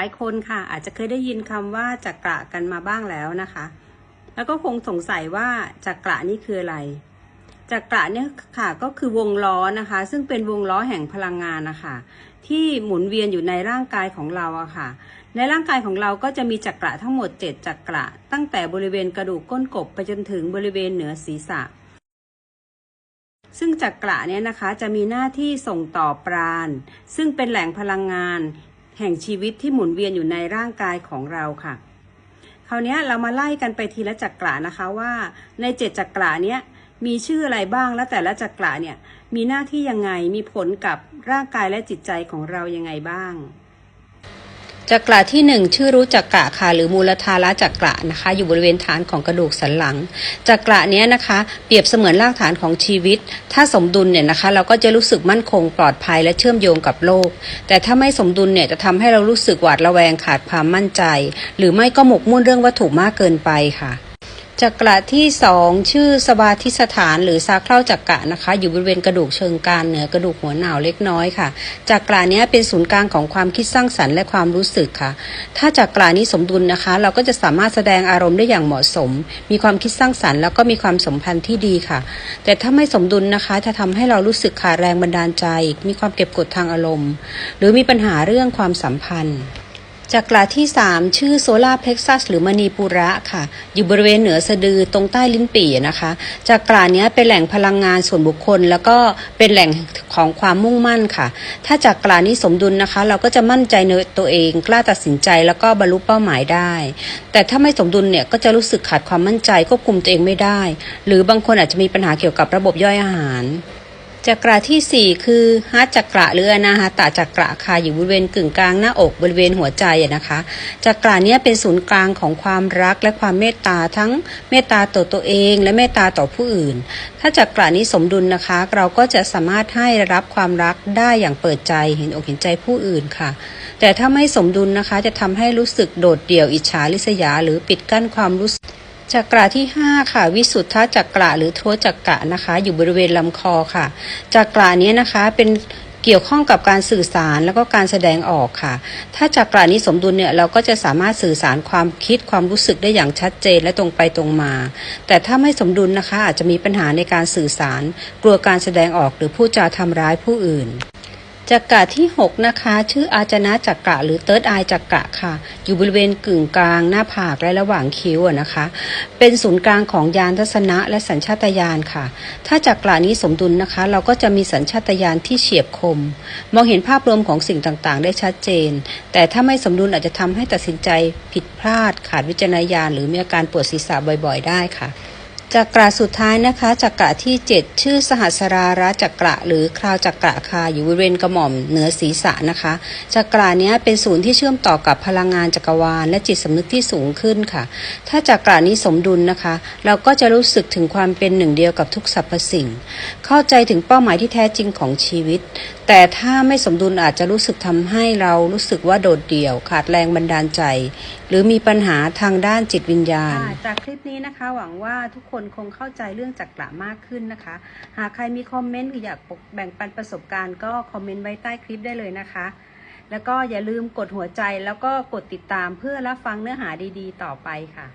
หลายคนค่ะ อาจจะเคยได้ยินคำว่าจักระกันมาบ้างแล้วนะคะ แล้วก็คงสงสัยว่าจักระนี่คืออะไรจักระเนี่ยค่ะก็คือวงล้อนะคะ ซึ่งเป็นวงล้อแห่งพลังงานนะคะที่หมุนเวียนอยู่ในร่างกายของเราอะค่ะ ในร่างกายของเราก็จะมีจักระทั้งหมด 7 จักระ ตั้งแต่บริเวณกระดูกก้นกบไปจนถึงบริเวณเหนือศีรษะ ซึ่งจักระเนี่ยนะคะจะมีหน้าที่ส่งต่อปราณ ซึ่งเป็นแหล่งพลังงาน แห่งชีวิตที่หมุนเวียนอยู่ในร่างกายของเราค่ะ คราวนี้เรามาไล่กันไปทีละจักระนะคะว่าในเจ็ดจักระเนี้ยมีชื่ออะไรบ้างและแต่ละจักระเนี่ยมีหน้าที่ยังไงมีผลกับร่างกายและจิตใจของเรายังไงบ้าง จักระที่หนึ่งชื่อรู้จักกระค่ะหรือมูลธาระจักระนะคะ อยู่บริเวณฐานของกระดูกสันหลังจักระเนี้ยนะคะ เปรียบเสมือนรากฐานของชีวิต ถ้าสมดุลเนี่ยนะคะ เราก็จะรู้สึกมั่นคงปลอดภัยและเชื่อมโยงกับโลก แต่ถ้าไม่สมดุลเนี่ยจะทำให้เรารู้สึกหวาดระแวงขาดความมั่นใจ หรือไม่ก็หมกมุ่นเรื่องวัตถุมากเกินไปค่ะ จักระที่สองชื่อสวาทิสถานหรือซาเคราจักระนะคะ อยู่บริเวณกระดูกเชิงกรานเหนือกระดูกหัวหนาวเล็กน้อยค่ะจักระนี้เป็นศูนย์กลางของความคิดสร้างสรรค์และความรู้สึกค่ะ ถ้าจักระนี้สมดุลนะคะ เราก็จะสามารถแสดงอารมณ์ได้อย่างเหมาะสม มีความคิดสร้างสรรค์ แล้วก็มีความสัมพันธ์ที่ดีค่ะ แต่ถ้าไม่สมดุลนะคะ จะทำให้เรารู้สึกขาดแรงบันดาลใจ มีความเก็บกดทางอารมณ์ หรือมีปัญหาเรื่องความสัมพันธ์ จักระที่ 3 ชื่อโซลาเพล็กซัสหรือมณีปุระค่ะ อยู่บริเวณเหนือสะดือตรงใต้ลิ้นปี่นะคะจักระเนี้เป็นแหล่งพลังงานส่วนบุคคล แล้วก็เป็นแหล่งของความมุ่งมั่นค่ะ ถ้าจักระนี้สมดุลนะคะ เราก็จะมั่นใจในตัวเองกล้าตัดสินใจแล้วก็บรรลุเป้าหมายได้ แต่ถ้าไม่สมดุลเนี่ยก็จะรู้สึกขาดความมั่นใจควบคุมตัวเองไม่ได้ หรือบางคนอาจจะมีปัญหาเกี่ยวกับระบบย่อยอาหาร จักระที่ 4 คือฮัตจักระหรืออนาหาตจักระค่ะอยู่บริเวณกึ่งกลางหน้าอกบริเวณหัวใจนะคะจักระเนี้ยเป็นศูนย์กลางของความรักและความเมตตาทั้งเมตตาต่อตัวเอง และเมตตาต่อผู้อื่น ถ้าจักระนี้สมดุลนะคะ เราก็จะสามารถให้รับความรักได้อย่างเปิดใจเห็นอกเห็นใจผู้อื่นค่ะ แต่ถ้าไม่สมดุลนะคะจะทำให้รู้สึกโดดเดี่ยวอิจฉาริษยา หรือปิดกั้นความรู้สึก จักระที่ 5 ค่ะ วิสุทธจักระหรือโทจักระนะคะ อยู่บริเวณลำคอค่ะจักระนี้นะคะเป็นเกี่ยวข้องกับการสื่อสารแล้วก็การแสดงออกค่ะ ถ้าจักระนี้สมดุลเนี่ยเราก็จะสามารถสื่อสารความคิดความรู้สึกได้อย่างชัดเจนและตรงไปตรงมา แต่ถ้าไม่สมดุลนะคะอาจจะมีปัญหาในการสื่อสาร กลัวการแสดงออกหรือพูดจาทำร้ายผู้อื่น จักระที่ 6 นะคะ ชื่ออาจนะจักระหรือเติร์ดไอจักระค่ะ อยู่บริเวณกึ่งกลางหน้าผากและระหว่างคิ้วนะคะ เป็นศูนย์กลางของยานทัศนะและสัญชาตญาณค่ะ ถ้าจักระนี้สมดุลนะคะ เราก็จะมีสัญชาตญาณที่เฉียบคม มองเห็นภาพรวมของสิ่งต่างๆ ได้ชัดเจน แต่ถ้าไม่สมดุลอาจจะทำให้ตัดสินใจผิดพลาดขาดวิจารณญาณหรือมีอาการปวดศีรษะบ่อย ๆ ได้ค่ะ จักระสุดท้ายนะคะจักระที่ 7 ชื่อสหัสราระจักระหรือคราวจักระคาอยู่บริเวณกระหม่อมเหนือศีรษะนะคะจักระนี้เป็นศูนย์ที่เชื่อมต่อกับพลังงานจักรวาล และจิตสำนึกที่สูงขึ้นค่ะ ถ้าจักระนี้สมดุลนะคะ เราก็จะรู้สึกถึงความเป็นหนึ่งเดียวกับทุกสรรพสิ่ง เข้าใจถึงเป้าหมายที่แท้จริงของชีวิต แต่ถ้าไม่สมดุลอาจจะรู้สึกทำให้เรารู้สึกว่าโดดเดี่ยว ขาดแรงบันดาลใจ หรือมีปัญหาทางด้านจิตวิญญาณ จากคลิปนี้นะคะ หวังว่าทุกคนคงเข้าใจเรื่องจักระมากขึ้นนะคะ หากใครมีคอมเมนต์หรืออยากแบ่งปันประสบการณ์ก็คอมเมนต์ไว้ใต้คลิปได้เลยนะคะ แล้วก็อย่าลืมกดหัวใจแล้วก็กดติดตามเพื่อรับฟังเนื้อหาดีๆ ต่อไปค่ะ